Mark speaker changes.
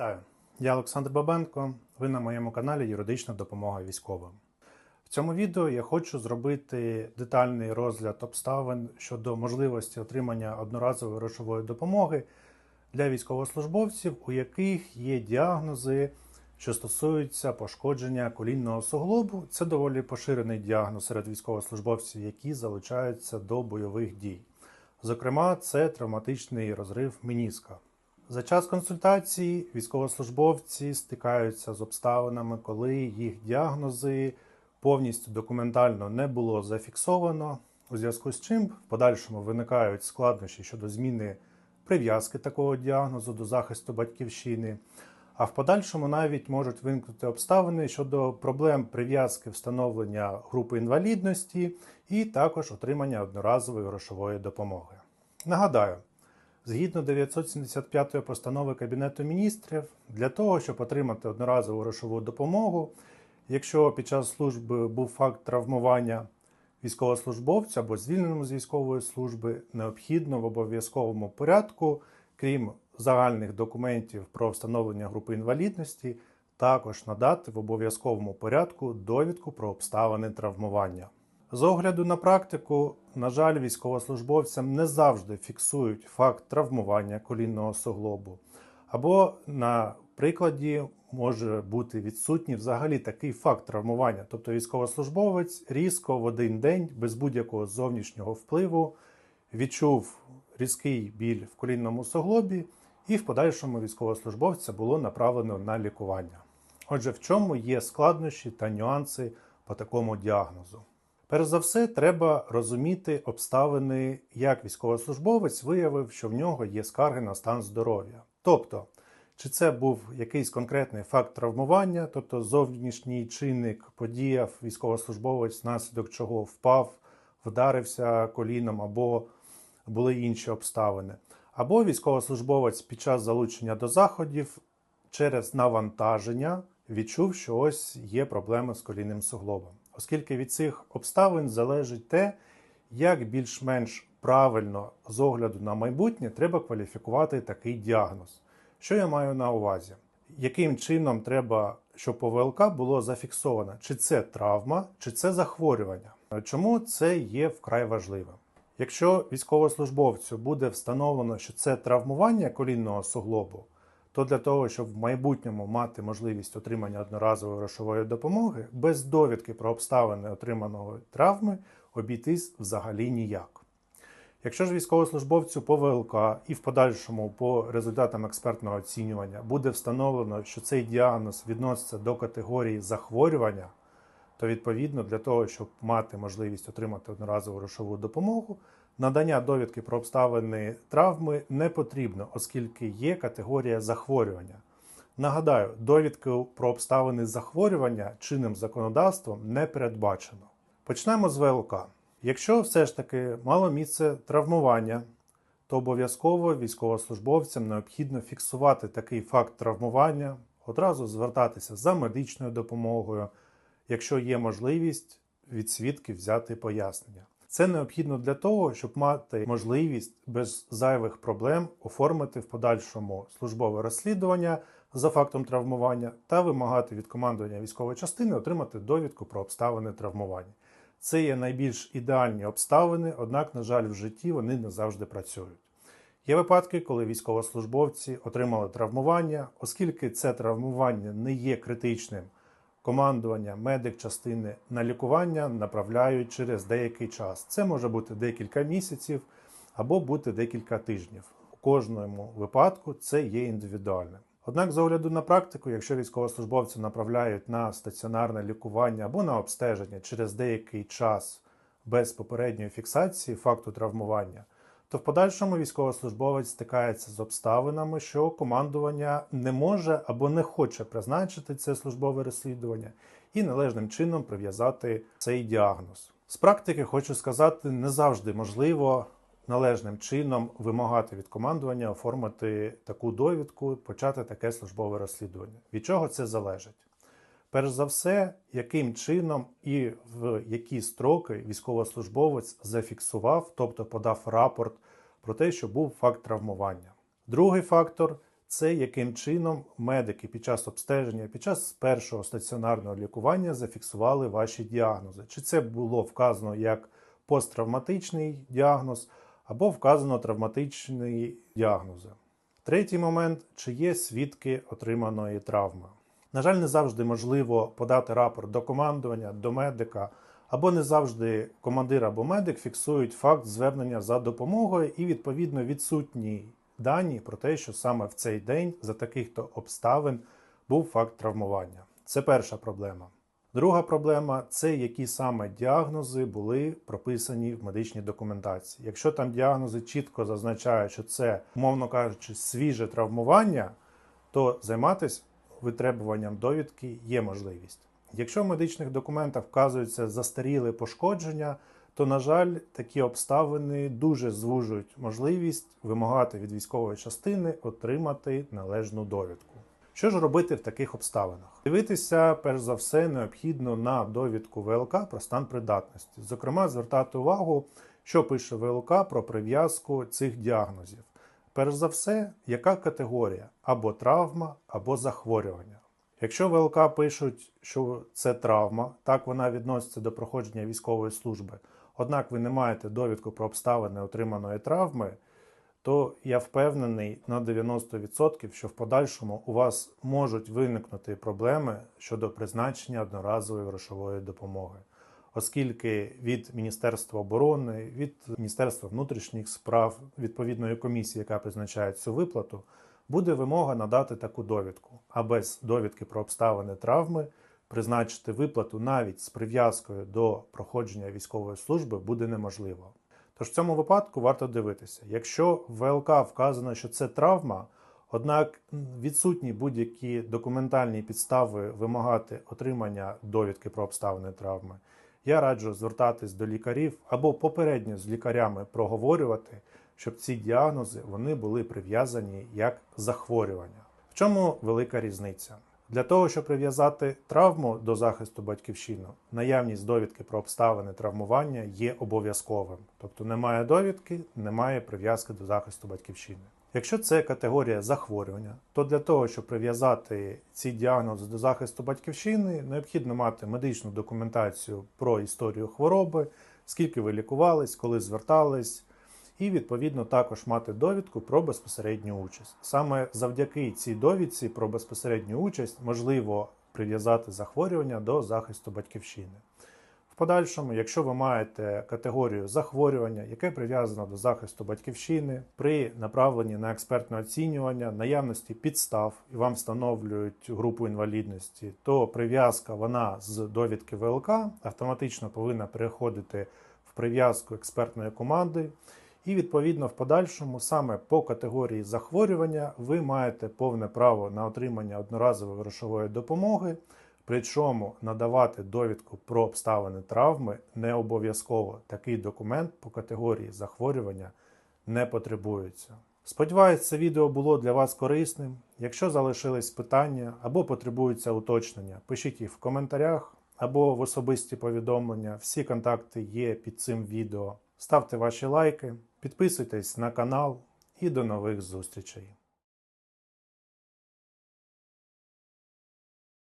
Speaker 1: Вітаю! Я Олександр Бабенко. Ви на моєму каналі Юридична допомога військовим. В цьому відео я хочу зробити детальний розгляд обставин щодо можливості отримання одноразової грошової допомоги для військовослужбовців, у яких є діагнози, що стосуються пошкодження колінного суглобу. Це доволі поширений діагноз серед військовослужбовців, які залучаються до бойових дій. Зокрема, це травматичний розрив мініска. За час консультації військовослужбовці стикаються з обставинами, коли їх діагнози повністю документально не було зафіксовано, у зв'язку з чим в подальшому виникають складнощі щодо зміни прив'язки такого діагнозу до захисту батьківщини. А в подальшому навіть можуть виникнути обставини щодо проблем прив'язки встановлення групи інвалідності і також отримання одноразової грошової допомоги. Нагадаю, Згідно 975 постанови Кабінету міністрів, для того, щоб отримати одноразову грошову допомогу, якщо під час служби був факт травмування військовослужбовця або звільненому з військової служби, необхідно в обов'язковому порядку, крім загальних документів про встановлення групи інвалідності, також надати в обов'язковому порядку довідку про обставини травмування. З огляду на практику, на жаль, військовослужбовцям не завжди фіксують факт травмування колінного суглобу. Або на прикладі може бути відсутній взагалі такий факт травмування. Тобто військовослужбовець різко в один день, без будь-якого зовнішнього впливу, відчув різкий біль в колінному суглобі, і в подальшому військовослужбовця було направлено на лікування. Отже, в чому є складнощі та нюанси по такому діагнозу? Перш за все, треба розуміти обставини, як військовослужбовець виявив, що в нього є скарги на стан здоров'я. Тобто, чи це був якийсь конкретний факт травмування, тобто зовнішній чинник подіяв військовослужбовець, внаслідок чого впав, вдарився коліном або були інші обставини. Або військовослужбовець під час залучення до заходів через навантаження відчув, що ось є проблеми з колінним суглобом оскільки від цих обставин залежить те, як більш-менш правильно з огляду на майбутнє треба кваліфікувати такий діагноз. Що я маю на увазі? Яким чином треба, щоб по ВЛК було зафіксовано, чи це травма, чи це захворювання? Чому це є вкрай важливим? Якщо військовослужбовцю буде встановлено, що це травмування колінного суглобу, то для того, щоб в майбутньому мати можливість отримання одноразової грошової допомоги, без довідки про обставини отриманої травми обійтись взагалі ніяк. Якщо ж військовослужбовцю по ВЛК і в подальшому по результатам експертного оцінювання буде встановлено, що цей діагноз відноситься до категорії захворювання, то відповідно для того, щоб мати можливість отримати одноразову грошову допомогу, Надання довідки про обставини травми не потрібно, оскільки є категорія захворювання. Нагадаю, довідки про обставини захворювання чинним законодавством не передбачено. Почнемо з ВЛК. Якщо все ж таки мало місце травмування, то обов'язково військовослужбовцям необхідно фіксувати такий факт травмування, одразу звертатися за медичною допомогою, якщо є можливість від свідків взяти пояснення. Це необхідно для того, щоб мати можливість без зайвих проблем оформити в подальшому службове розслідування за фактом травмування та вимагати від командування військової частини отримати довідку про обставини травмування. Це є найбільш ідеальні обставини, однак, на жаль, в житті вони не завжди працюють. Є випадки, коли військовослужбовці отримали травмування, оскільки це травмування не є критичним командування медик частини на лікування направляють через деякий час. Це може бути декілька місяців або бути декілька тижнів. У кожному випадку це є індивідуальним. Однак, з огляду на практику, якщо військовослужбовці направляють на стаціонарне лікування або на обстеження через деякий час без попередньої фіксації факту травмування, то в подальшому військовослужбовець стикається з обставинами, що командування не може або не хоче призначити це службове розслідування і належним чином прив'язати цей діагноз. З практики хочу сказати, не завжди можливо належним чином вимагати від командування оформити таку довідку, почати таке службове розслідування. Від чого це залежить? Перш за все, яким чином і в які строки військовослужбовець зафіксував, тобто подав рапорт про те, що був факт травмування. Другий фактор це яким чином медики під час обстеження, під час першого стаціонарного лікування зафіксували ваші діагнози. Чи це було вказано як посттравматичний діагноз або вказано травматичні діагнози. Третій момент чи є свідки отриманої травми. На жаль, не завжди можливо подати рапорт до командування, до медика, або не завжди командир або медик фіксують факт звернення за допомогою і відповідно відсутні дані про те, що саме в цей день за таких-то обставин був факт травмування. Це перша проблема. Друга проблема це які саме діагнози були прописані в медичній документації. Якщо там діагнози чітко зазначають, що це, умовно кажучи, свіже травмування, то займатися витребуванням довідки є можливість. Якщо в медичних документах вказується застаріле пошкодження, то, на жаль, такі обставини дуже звужують можливість вимагати від військової частини отримати належну довідку. Що ж робити в таких обставинах? Дивитися, перш за все, необхідно на довідку ВЛК про стан придатності. Зокрема, звертати увагу, що пише ВЛК про прив'язку цих діагнозів. Перш за все, яка категорія або травма, або захворювання. Якщо ВЛК пишуть, що це травма, так вона відноситься до проходження військової служби, однак ви не маєте довідку про обставини отриманої травми, то я впевнений на 90%, що в подальшому у вас можуть виникнути проблеми щодо призначення одноразової грошової допомоги, оскільки від Міністерства оборони, від Міністерства внутрішніх справ, відповідної комісії, яка призначає цю виплату, буде вимога надати таку довідку, а без довідки про обставини травми призначити виплату навіть з прив'язкою до проходження військової служби буде неможливо. Тож в цьому випадку варто дивитися, якщо в ВЛК вказано, що це травма, однак відсутні будь-які документальні підстави вимагати отримання довідки про обставини травми, я раджу звертатись до лікарів або попередньо з лікарями проговорювати, щоб ці діагнози вони були прив'язані як захворювання. В чому велика різниця? Для того, щоб прив'язати травму до захисту батьківщини, наявність довідки про обставини травмування є обов'язковим. Тобто немає довідки, немає прив'язки до захисту батьківщини. Якщо це категорія захворювання, то для того, щоб прив'язати ці діагнози до захисту батьківщини, необхідно мати медичну документацію про історію хвороби, скільки ви лікувались, коли звертались, і відповідно також мати довідку про безпосередню участь. Саме завдяки цій довідці про безпосередню участь можливо прив'язати захворювання до захисту батьківщини. Подальшому, якщо ви маєте категорію захворювання, яке прив'язано до захисту батьківщини, при направленні на експертне оцінювання, наявності підстав і вам встановлюють групу інвалідності, то прив'язка вона з довідки ВЛК автоматично повинна переходити в прив'язку експертної команди. І відповідно в подальшому саме по категорії захворювання ви маєте повне право на отримання одноразової грошової допомоги, причому надавати довідку про обставини травми не обов'язково. Такий документ по категорії захворювання не потребується. Сподіваюсь, це відео було для вас корисним. Якщо залишились питання або потребуються уточнення, пишіть їх в коментарях або в особисті повідомлення. Всі контакти є під цим відео. Ставте ваші лайки, підписуйтесь на канал і до нових зустрічей.